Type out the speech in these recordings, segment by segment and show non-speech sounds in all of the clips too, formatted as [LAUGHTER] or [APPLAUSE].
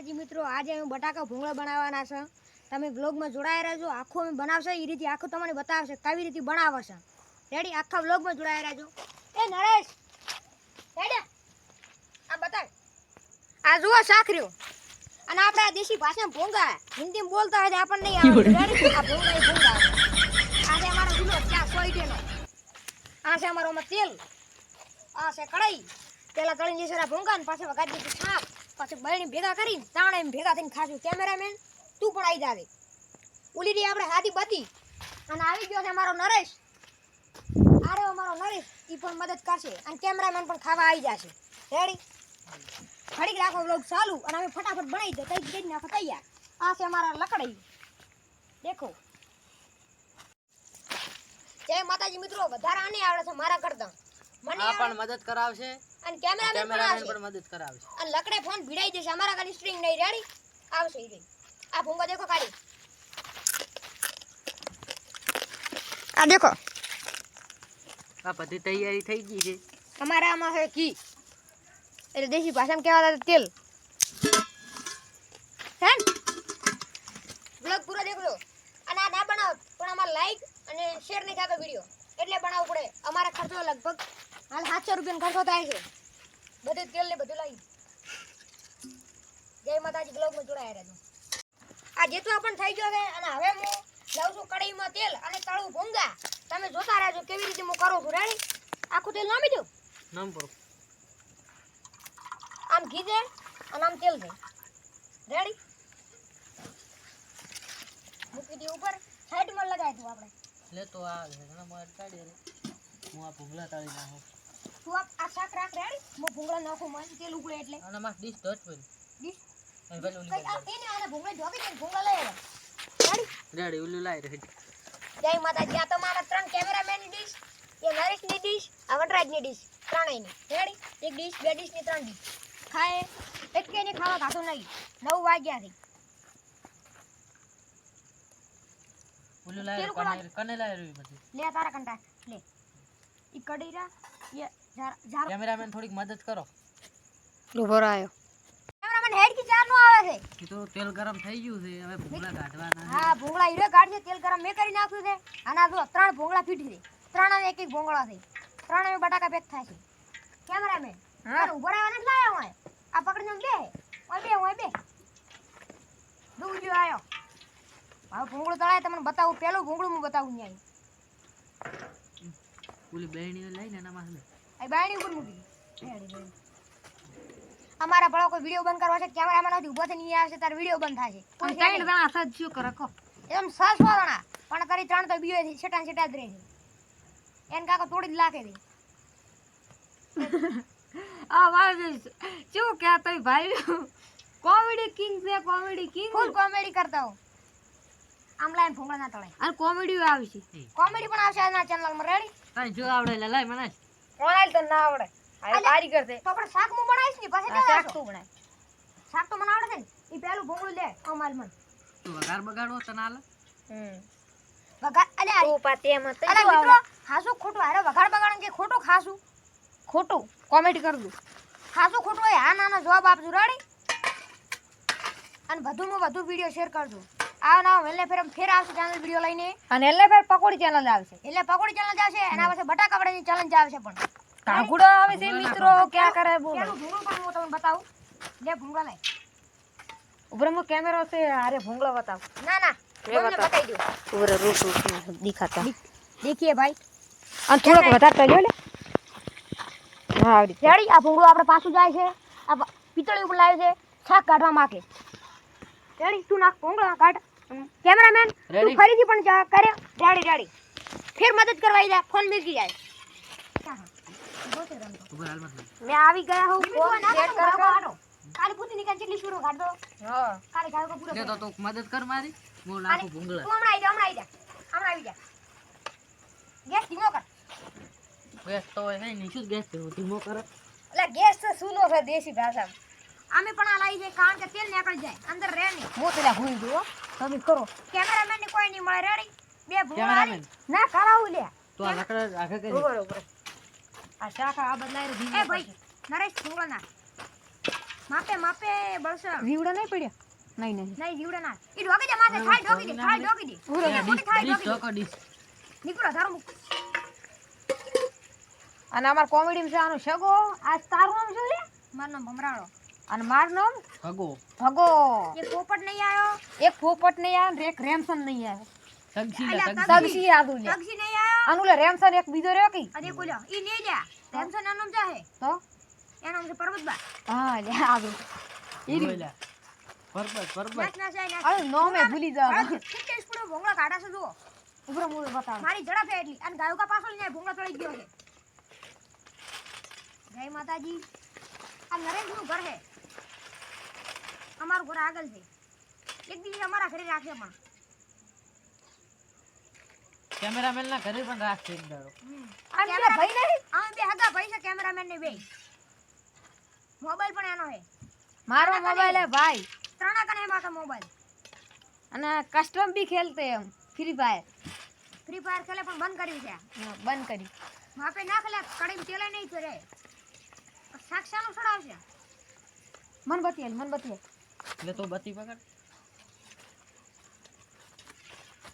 માતાજી મિત્રો આજે અમે બટાકા ભૂંગળા બનાવવાના છે. તમે બ્લોગમાં જોડાયા રહેજો. આખું અમે બનાવશે એ રીતે આખું તમને બતાવશે કેવી રીતે બનાવે છે રેડી આખા બ્લોગમાં જોડાયા રહેજો. એ નરેશ! રેડી આ બતાવ. આ જુઓ સાખર્યો અને આપણે આ દેશી ભાષામાં ભૂંગા હિન્દીમાં બોલતા હોય આપણને નહીં આવડે. આ ભૂંગા એ ભૂંગા આજે અમારો ગુલો ચા સોઈટેનો આ છે અમારો તેલ. આ છે કઢાઈ. પેલા તળીને જશે ભૂંગા ને પાછા વગાડી દીધું છાપ પછી બળીને ભેગા કરીને તાણે એમ ભેગા થઈને ખાશું કેમેરામેન, તું પણ આવી જાવે ઉલી રહી આપણે હાથી બતી અને આવી ગયો છે અમારો નરેશ. આરે અમારો નરેશ એ પણ મદદ કરશે. અને કેમેરામેન પણ ખાવા આવી જશે. રેડી ઘડીક રાખો બ્લોગ ચાલુ અને અમે ફટાફટ બનાવી દઉં કઈ કઈ નાખો તૈયાર. આ છે અમારા લકડી. દેખો. જય માતાજી મિત્રો, વધારે આને આવડે છે મારા કરતા આ પણ મદદ કરાવશે. અને કેમેરામેન પણ કેમેરામેન પણ મદદ કરાવશે. અને લકડે ફોન ભીડાઈ જશે. અમારા ખાલી સ્ટ્રિંગ નહીં રેડી. આવશે ઈ આ ભૂંગો દેખો કાઢી આ દેખો. આ બધી તૈયારી થઈ ગઈ છે. અમારા આમાં છે ઘી. એટલે દેશી ભાષામાં કહેવાતા તેલ. હે બ્લોગ પૂરો દેખલો અને આ ના બનાવ. પણ અમારે લાઈક અને શેર નહીં થતો વીડિયો એટલે બનાવવું પડે. અમારા ખર્ચો લગભગ સાતસો રૂપિયાનો ખર્ચો થાય છે. બધે તેલ ને બધું લાવી જય માતાજી બ્લોગમાં જોડાયા રહેજો. આ જેટલા પણ થઈ ગયો છે અને હવે હું લઉં છું કઢાઈમાં તેલ અને તળું ભૂંગા. તમે જોતા રહેજો કેવી રીતે હું કરું છું. રેડી આખું તેલ નામી દઉં? નામ પડો આમ ઘી છે અને આમ તેલ છે. રેડી મૂકી દી ઉપર. સાઈડમાં લગાવી દઉં આપણે. લે તો આ ઘણા માર કાઢી હું આ ભૂંગળા તાળી નાખું. તું આ આ શાક રાખ રેડી? હું ભૂંગળા નાખું મને તેલ ઉકળે એટલે. અને માં ડીશ ધોત પડી ડીશ અહીં પેલું કઈ આ તેને આને ભૂંગળા ઢોકી દે ભૂંગળા લઈ આવે. રેડી? રેડી ઉલ્લું લાઈ રહી. જય માતાજી આ તમારા ત્રણ કેમેરામેનની ડીશ એ નરેશની ડીશ આ વનરાજની ડીશ ત્રણેયની. રેડી એક ડીશ બે ડીશની ત્રણ ડીશ ખાય. એક કે ને ખાવા ખાતું નહીં. નવ વાગ્યાથી ઉલ્લું લાઈ કને કને લાઈ રહી બધી. લે તારા કંટા લે. ઈ કડીરા યે એ કેમેરામેન થોડીક મદદ કરો. ઊભો રહ્યો. કેમેરામેન હેડ કી ચાર નો આવે છે. તો તેલ ગરમ થઈ ગયું છે હવે ભૂંગળા કાઢવાના હા ભૂંગળા હીરો કાઢશે તેલ ગરમ મેં કરી નાખ્યું છે. અને જો ત્રણ ભૂંગળા ફીટી છે. ત્રણ અને એક એક ભૂંગળા છે. ત્રણ અમે બટાકા પેક થાય છે. કેમેરામેન હા. ઊભો રહ્યો નથી લાયો હું આ પકડીને બે. ઓય બે ઓય બે. દુજો આયો. હવે ભૂંગળું તળાય તમને બતાવું. પેલું ભૂંગળું હું બતાવું ન્યાય. ઓલી બેણી લઈને એના માં બાયણી ઉપર મૂકી. અમારા ભલા કોઈ વીડિયો બંધ કરવા છે કેમેરામેન નથી ઊભો થઈને આવશે તાર વીડિયો બંધ થશે છે. નહીં. દાણા સજ શું કરે કો એકદમ સસ વાળા પણ તારી ત્રણ તો બીઓ છે છેટા છેટા જ રહે છે. એન કાકો તોડી જ લાખે દે [LAUGHS] આ વાત શું કહેતો ભાઈ? [LAUGHS] કોમેડી કિંગ છે કોમેડી કિંગ. ફૂલ કોમેડી કરતા હો. આમ લાઈન ફૂંગળા ના તળાય અને કોમેડી આવશે. છે કોમેડી પણ આવશે આજના ચેનલમાં રેડી તને જો આવડે લે લાઈ મને કોણાલ તો ના આવડે. આ કારીગર છે તો પણ શાક મુ બનાવીશ ને પછી આ શાક તું બનાય. શાક તો મને આવડે છે ને ઈ પેલું ભૂંગળું લે અમાર મન. તું વઘાર બગાડવો તને આલ હમ. વઘાર અલે આ તું પાતે એમ તો અરે મિત્રો ખાસું ખોટું અરે વઘાર બગાડન કે ખોટું ખાસું? ખોટું. કોમેડી કર દઉં. ખાસું ખોટું હોય હા નાનો જવાબ આપજો રેડી અને વધુમાં વધુ વીડિયો શેર કરજો. આ ના એલને ફેર ફેર આવશે ચેનલ વીડિયો લઈને. અને એટલે ફેર પકોડી ચેનલ આવશે. એટલે પકોડી ચેનલ આવશે એના પછી બટાકા વડાની ચેલેન્જ આવશે પણ. કાગુડો આવે છે મિત્રો ક્યાં કરે બોલો. ભૂંગળું પણ હું તમને બતાવું? લે ભૂંગળો લે ઉભરે કેમેરો છે અરે ભૂંગળો બતાવ. ના ના એ તમને બતાવી. દઉં ઉપર રૂટ રૂટ દેખાતા. દેખીએ ભાઈ. અને થોડોક વધારે તો લે. હા આવડી રેડી આ ભૂંગળો આપણે પાછું જાય છે. આ પિતળી ઉપર લાવે છે શાક કાઢવા માંગે રેડી તું નાખ ભૂંગળા કાઢ. કેમેરામેન તું ફરીથી પણ જા કરે રેડી રેડી ફેર મદદ કરવા આવી ફોન મૂકી જાય. મેં આવી ગયા હું ફોન સેટ કર કર કાલી પૂતી નીકળ કેટલી શરૂ કાઢ દો. હા. કાલી કાઢો પૂરો લે તો તું મદદ કર મારી હું તું ભૂંગળા. તું હમણાં આવી જા હમણાં આવી જા. હમણાં આવી જા. ગેસ ધીમો કર. ગેસ તો હે નહીં નિશુદ ગેસ ધીમો કર. એટલે ગેસ તો સૂનો છે દેશી ભાષામાં. અમે પણ આ લાવી જાય કારણ કે તેલ નીકળી જાય અંદર રહે નહીં. હું પેલા ભૂલી જુઓ તમે કરો. કેમેરામેન ને કોઈ નહીં મળે રેડી? બે ભૂંગળા ના કરાવું લે. તો આ લાકડા આગળ કરી. ઉભરે ઉભરે આ શાખા આ બદલાય એ ભાઈ નરેશ ભૂંગળા ના માપે માપે બળશે જીવડા નહીં પડ્યા? નહીં નહીં. નહીં જીવડા ના ઈ ઢોકી દે માથે થાળી ઢોકી દે થાળી ઢોકી દે. એ મોટી ડીશ ઢોકી દે. નીકળો તારો મુક. અને અમાર કોમેડી છે આનો સગો આજ તારું નામ શું છે મારું નામ ભમરાળો. અને માર નામ ભગો. ભગો. એક પોપટ નહીં આવ્યો એક પોપટ નહીં આવ્યો ને એક રેમસન નહીં આવે સગસી લે, સગસી. સગસી આદુ લે તગસી નહીં આવ્યો? આનું લે રેમસન એક બીજો રહ્યો કી? અરે કોલ્યો ઈ નહીં લ્યા ટેન્શન એનું નામ જાહે તો? એનું નામ છે પર્વતબા હા લે આદુ નાચ નાચ આય નાચ અરે નોમે ભૂલી જાવ કેટલી ભોંગળા કાઢા છે જુઓ. ઉભરો બતાવ. મારી ઝડપ છે એટલી. અને ગાયુકા પાછળ ને ભોંગળા ચડી ગયો છે. જય માતાજી. આ નરેશનું ઘર છે અમારું ઘર આગળ છે. એક દિવસ અમારા ઘરે રાખે પણ. કેમેરામેન ના ઘરે પણ રાખશે એક દાડો કેમેરા ભાઈ નહીં અમે બે હગા ભાઈ છે કેમેરામેન ને બે. મોબાઈલ પણ એનો છે. મારો મોબાઈલ હે ભાઈ. ત્રણા કને એમાં તો મોબાઈલ. અને કસ્ટમ બી ખેલતે એમ ફ્રી ફાયર ફ્રી ફાયર ખેલે પણ બંધ કર્યું છે. બંધ કરી. માપે ના ખેલે કડી તેલે નહીં કરે. સાક્ષાનું ચડાવશે મન બતિયલ મન બતી એટલે તો બત્તી પકડ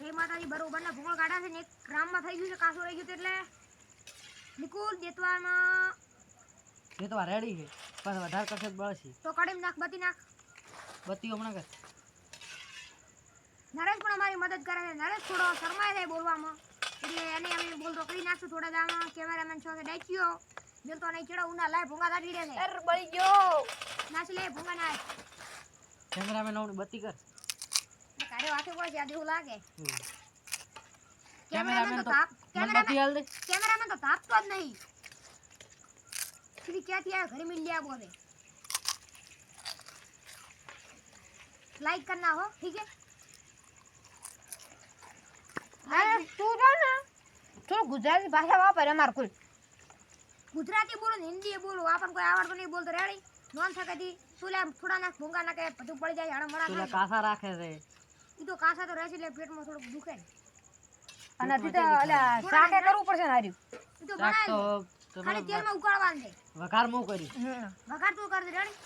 જય માતાજી બરોબર ના ભૂગોળ કાઢ્યા છે ને એક ગ્રામમાં થઈ ગયું છે કાસો રહી ગયું એટલે. નિકુલ દેતવામાં. એ રેડી છે. પણ વધારે કરશે બળશે. તો કડીમ નાખ બતી નાખ. બત્તી હમણાં કર. નરેશ પણ અમારી મદદ કરે છે. નરેશ થોડો શરમાય છે બોલવામાં. એટલે એને અમે બોલતો કરી નાખશું થોડા દામાં કેમેરામેન છો ડાક્યો બોલતો નહીં ચડો ઉના લાય ભૂંગા કાઢી દે છે. અર બળી ગયો. નાસી લે ભૂંગા નાખ કેમેરામેન આવડે બત્તી કર. કારે વાતે કોઈ છે આ દેવું લાગે. એવું. કેમેરામેન કેમેરામેન તો તો તાપ મને કેમેરામેન બત્તી હાલ દે. કેમેરામેન તો તાપતો જ નહીં. સીધી ક્યાંથી આવ્યો? ઘરે મિલ લ્યા બોલે લાઈક કરના હો ઠીક હે અરે તું જો ને. થોડું ગુજરાતી ભાષા વાપરે અમાર કુલ ગુજરાતી બોલો ને હિન્દી બોલો. આપણને કોઈ આવડતું નહીં બોલતો. રેડી નોન થકેથી તું લે થોડા નાખ ભૂંગા નાખે બધું પડી જાય તું લે કાસા રાખે છે. ઈ તો કાસા તો રહેશે એટલે પેટમાં થોડું દુખે અને અને તો અલ્યા શાકે કરવું પડશે ને હાર્યું? ઈ તો ખાલી તેલમાં ઉકાળવાનું છે. વઘાર મો કરી વઘાર તું કરી દે રેડી?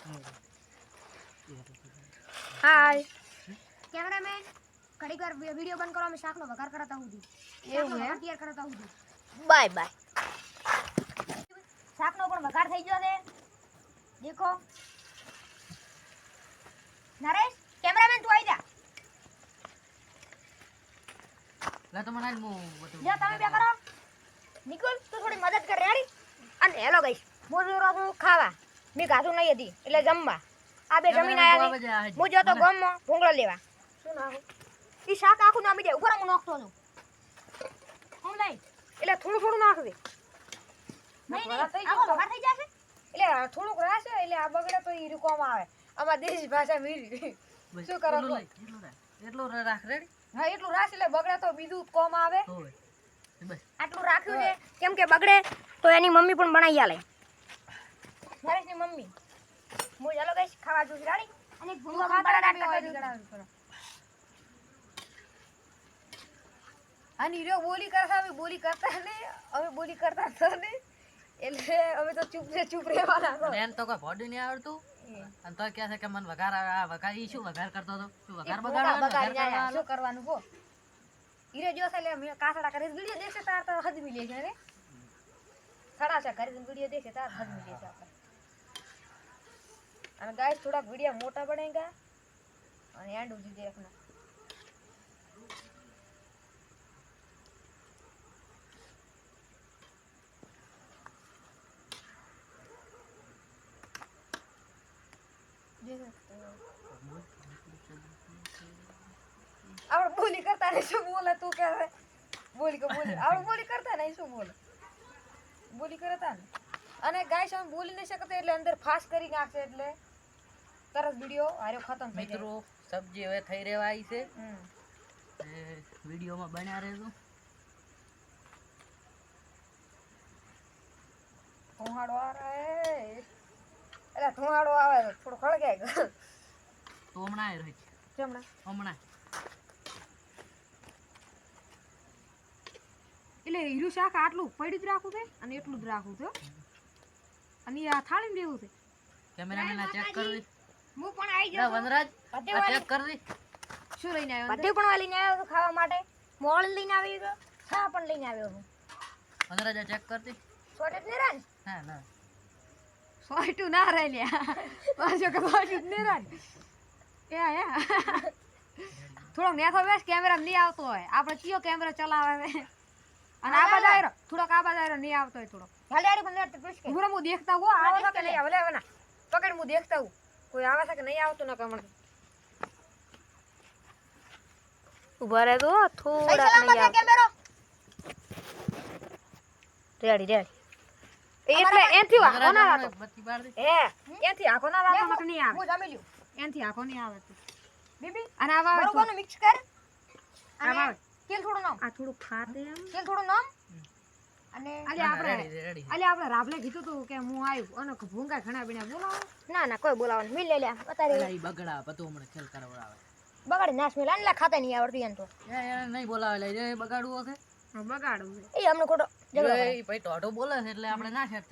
હાય. કેમેરામેન ઘડીક વાર વીડિયો બંધ કરો અમે શાકનો વઘાર કરાતા સુધી એવું હે? વઘાર તૈયાર કરાતા સુધી બાય બાય. શાકનો પણ વઘાર થઈ ગયો ને? દેખો. નરેશ કેમેરામેન તું આવી જા. લે તો મને બધું જા તમે બે કરો. નિકુલ તું થોડી મદદ કર રેડી? અને હેલો ગઈશ. હું જો રહું ખાવા. મેં ગાધું નહીં હતી એટલે જમવા. આ બે જમીન આયા હું જો તો ગમ ભૂંગળો લેવા. શું નાખું ઈ શાક આખું નામી દે ઉપર હું નાખતો છું હું લઈ. એટલે થોડું થોડું નાખ દે. નહીં નહીં આખો થઈ જશે. એટલે થોડુંક રાશે એટલે આ બગડે તો ઈ રૂકવામાં આવે. અમાર દેશી ભાષા મીરી શું કરો એટલું છો? રાખ. રેડી હા એટલું રાખ એટલે બગડે તો બીજું કોમ આવે. આટલું રાખ્યું છે કેમ કે બગડે તો એની મમ્મી પણ બનાવી આલે. નરેશની મમ્મી. હું ચાલો ગઈશ ખાવા જોઈશ રાડી અને એક ખાતા જોઈશ. અને હીરો બોલી કરતા હવે બોલી કરતા ને હવે બોલી કરતા હતા ને એટલે હવે તો ચૂપ ને ચૂપ રહેવાના એમ તો કોઈ ભોડી નહીં આવડતું. તો કહે છે કે મને વઘાર આવે આ વઘાર ઈ શું વઘાર કરતો હતો? શું વઘાર બગાડવાનો વઘાર કરવાનો? શું કરવાનું હો? ઈરે જો છે મે કાસડા કરી વિડિયો દેખે તાર તો હદ મિલે છે રે. ખડા છે કરી વિડિયો દેખે તાર હદ મિલે છે આપણે. અને ગાઈસ થોડા વિડિયો મોટા બનેગા અને એન્ડ ઉજી દેખના આપણે બોલી કરતા નહીં શું બોલે તું કે? બોલી કે બોલી આપણે બોલી કરતા નહીં શું બોલે? બોલી કરતા ને. અને ગાય સામે બોલી નહીં શકતા એટલે અંદર ફાસ કરી નાખશે એટલે. તરત વીડિયો હારે ખતમ થઈ મિત્રો સબ્જી હવે થઈ રહેવા આવી છે. વિડીયોમાં બન્યા રહેજો. આવે એટલે ધુમાડો આવે તો થોડું ખળગાય તો હમણાં રહી. છે જમણા. હમણાં એટલે હીરું શાક આટલું પડી જ રાખું છે અને એટલું જ રાખું છે અને આ થાળી દેવું છે. કેમેરામેન ચેક કરી હું પણ આવી ગયો વનરાજ ચેક કરી શું લઈને આવ્યો બધે પણ લઈને આવ્યો છું ખાવા માટે. મોળ લઈને આવી ગયો. ચા પણ લઈને આવ્યો હું વનરાજ ચેક કર છોટે જ ને? હા ના. સોયટું ના રહે લ્યા પાછો કે સોયટું નહીં રહે યા યા થોડોક નેથો બેસ કેમેરા નહીં આવતો હોય. આપણે કયો કેમેરા ચલાવે? છે અને આ બાજુ આવ્યો થોડોક આ બાજુ આવ્યો નહીં આવતો હોય આડી બંને તો પૂછ કે. હું હું દેખતા હો આવે છે કે નહીં ભલે હવે ના પકડ હું દેખતા હું કોઈ આવે છે કે નહીં આવતું ન કમણ ઊભા રહે તો થોડા નહીં આવે કેમેરો? રેડી રેડી એટલે એનથી આખો ના રાતો બત્તી બાર દે હે એનથી આખો ના રાતો માટે નહીં આવે. હું જમી લ્યો. એનથી આખો નહીં આવે બીબી અને આવા આવે બરોબર મિક્સ કર. આવા અને તેલ થોડું નામ. આ થોડું ખાતે એમ. તેલ થોડું નામ. અને અલે આપણે રેડી રેડી અલે આપણે રાબલે કીધું તું કે હું આવ્યું અને ભૂંગા ઘણા બીના બોલાવો. ના ના કોઈ બોલાવાનું મિલ લે લે અત્યારે બગડા બધું હમણાં ખેલ કરાવડાવે બગાડી નાશ મિલ. ખાતા નહીં આવડતી એને તો. એ નહીં બોલાવે લે એ બગાડવું બગાડું એ અમને આપણે ના નહીં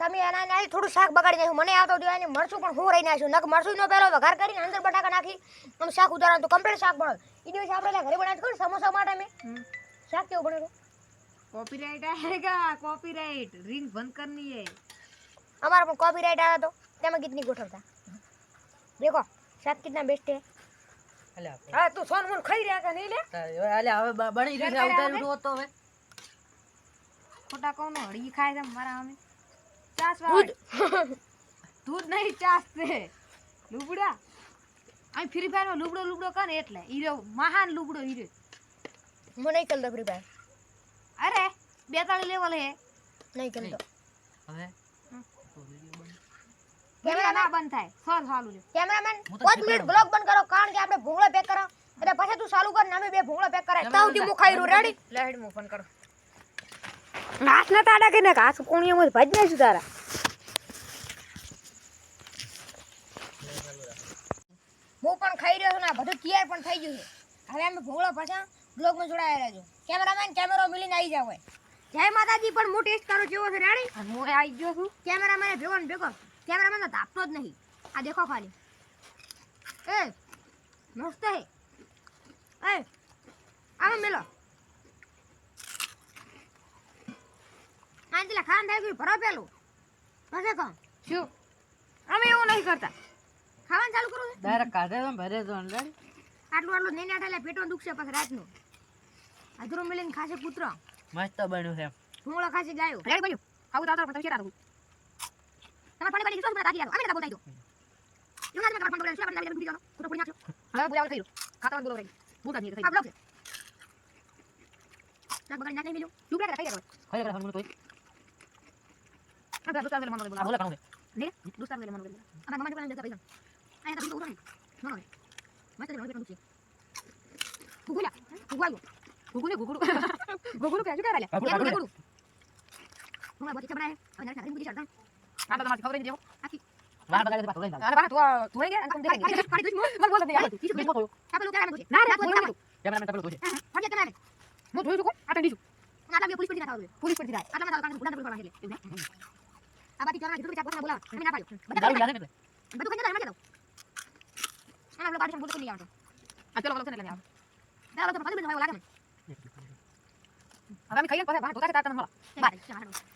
તમે એના થોડું શાક બગાડી નાખ્યું. મને આવતો ને મરશું પણ હું રહી નાખ્યું. નક મરશું નો પહેલો વઘાર કરીને અંદર બટાકા નાખી આમ શાક ઉતારવાનું તો કમ્પ્લીટ શાક બનો એ દિવસે આપણે ઘરે બનાવ્યું કોણ માટે શાક કેવું બનેલું કોપીરાઇટ આયેગા કોપીરાઇટ રિંગ બંધ કરની હે અમારા તેમાં ગીતની ગોઠવતા. દેખો શાક કિતના બેસ્ટ હે હા તું સોન મોન ખાઈ રહ્યા કે નહીં લે? તારે- હવે બ- બની રહ્યું ઉતારી ઉઠો તો હવે. ખોટા કોનો હળી ખાય છે મારા અમે ચાસ દૂધ દૂધ [LAUGHS] નહીં ચાસ છે. લુબડા અહીં ફ્રી ફાયરમાં લુબડો લુગડો કરે એટલે. હીરો મહાન લુબડો હીરો હું નહીં કરતો ફ્રી ફાયર અરે બેતાળી લેવલ હે. નહીં કરતો હવે. કેમેરા ના બંધ થાય. સર ચાલુ લે કેમેરામેન હું મિનિટ શીખવાડું. બંધ કરો કારણ કે આપણે ભૂંગળો પેક કરો એટલે પછી તું ચાલુ કર ને બે ભૂંગળો પેક કરાય. કેમેરા તાવથી બંધ ખાઈ રેડી લે હેડ ફોન કરો. હાથ ના તાડા કે ને હાથ કોણીઓ માં ભાજ નાખશું તારા. હું પણ ખાઈ રહ્યો છું ને બધું તૈયાર પણ થઈ ગયું છે. હવે અમે ભૂંગળો પાછા બ્લોગમાં જોડાયા રહેજો. કેમેરામેન કેમેરો મિલીને આવી જાવ જય માતાજી પણ હું ટેસ્ટ કરું કેવો છે રેડી અને હું આવી ગયો છું. કેમેરામેન ભેગો ને ભેગો. કેમેરામેન તો ધાપતો જ નહીં. આ દેખો ખાલી. એ મસ્ત હે. એ આમાં મેલો. આને પેલા ખાન થાય ગયું ભરો પેલું. પછી કહો શું? અમે એવું નહીં કરતા. ખાવાનું ચાલુ કરું છે? ડાયરેક્ટ કાઢે તો ભરે તો અંદર આટલું આટલું નહીં નાઠે પેટો પેટમાં દુખશે પછી રાતનું. અધૂરો મિલીને ખાશે કૂતરો. મસ્ત બન્યું છે ભૂંગળો ખાશે ગાયો. રેડી બન્યું. આવું તાતા પણ તમે શેરા તમારે પાણી પાણી શું તાકી અમે તા બોલતા દો એવું ના તમારે પાણી પાણી શું આપણે કૂતરો પડી નાખજો હવે બોલાવ થઈ ખાતા બોલો રહી બોલતા નહીં થઈ આ બ્લોક છે ના બગાડી નાખ નહીં મિલ્યું તું કે થઈ ગયો ખાઈ લે ખાલી તોય. આ બધા દોસ્તા મને આ બોલે કાઢું છે. ને દોસ્તા મને મને અને મમ્મી પણ દેતા પૈસા આયા તો ઉતરો નહીં નો નો મત લે પેટમાં દુખશે ગુગુલા ગુગુલા ગુગુને ગુગુડુ ગુગુડુ પેજુ કરે લે આ હું બહુ બનાય અને નાખી બુજી ચડતા આ તો તમારી ખબર નહીં દેવો બહાર બગાડે તો પાછો લઈ જાવ. અરે બા તું તું ગયા અને તમે દેખાય પાણી દુજ મને બોલ દે યાર ઈસુ બીજું કોઈ. આપેલું ક્યારે દુખે ના રે બોલ ના કેમેરામેન તપેલું ધોશે. ફટ કે ના હું જોઈ છું આ ટેન્ડી છું આટલા બે પોલીસ પડી ના થાવ પોલીસ પડી જાય આટલા માં કાંઈ ગુડા પોલીસ પડવા એટલે આ બાકી જરા કીધું કે ચાપો બોલાવ અમે ના પાડ્યો દારૂ લાગે ને એટલે. બધું ખાઈ જતા એમ કે દઉં આના લોકો પાડી બોલતો નહીં આવતો આ પેલો બોલો છે એટલે આવે દાદા લોકો પાડી બેઠા લાગે મને હવે અમે ખાઈએ પછી બહાર ધોતા છે તાર તને મળા બાય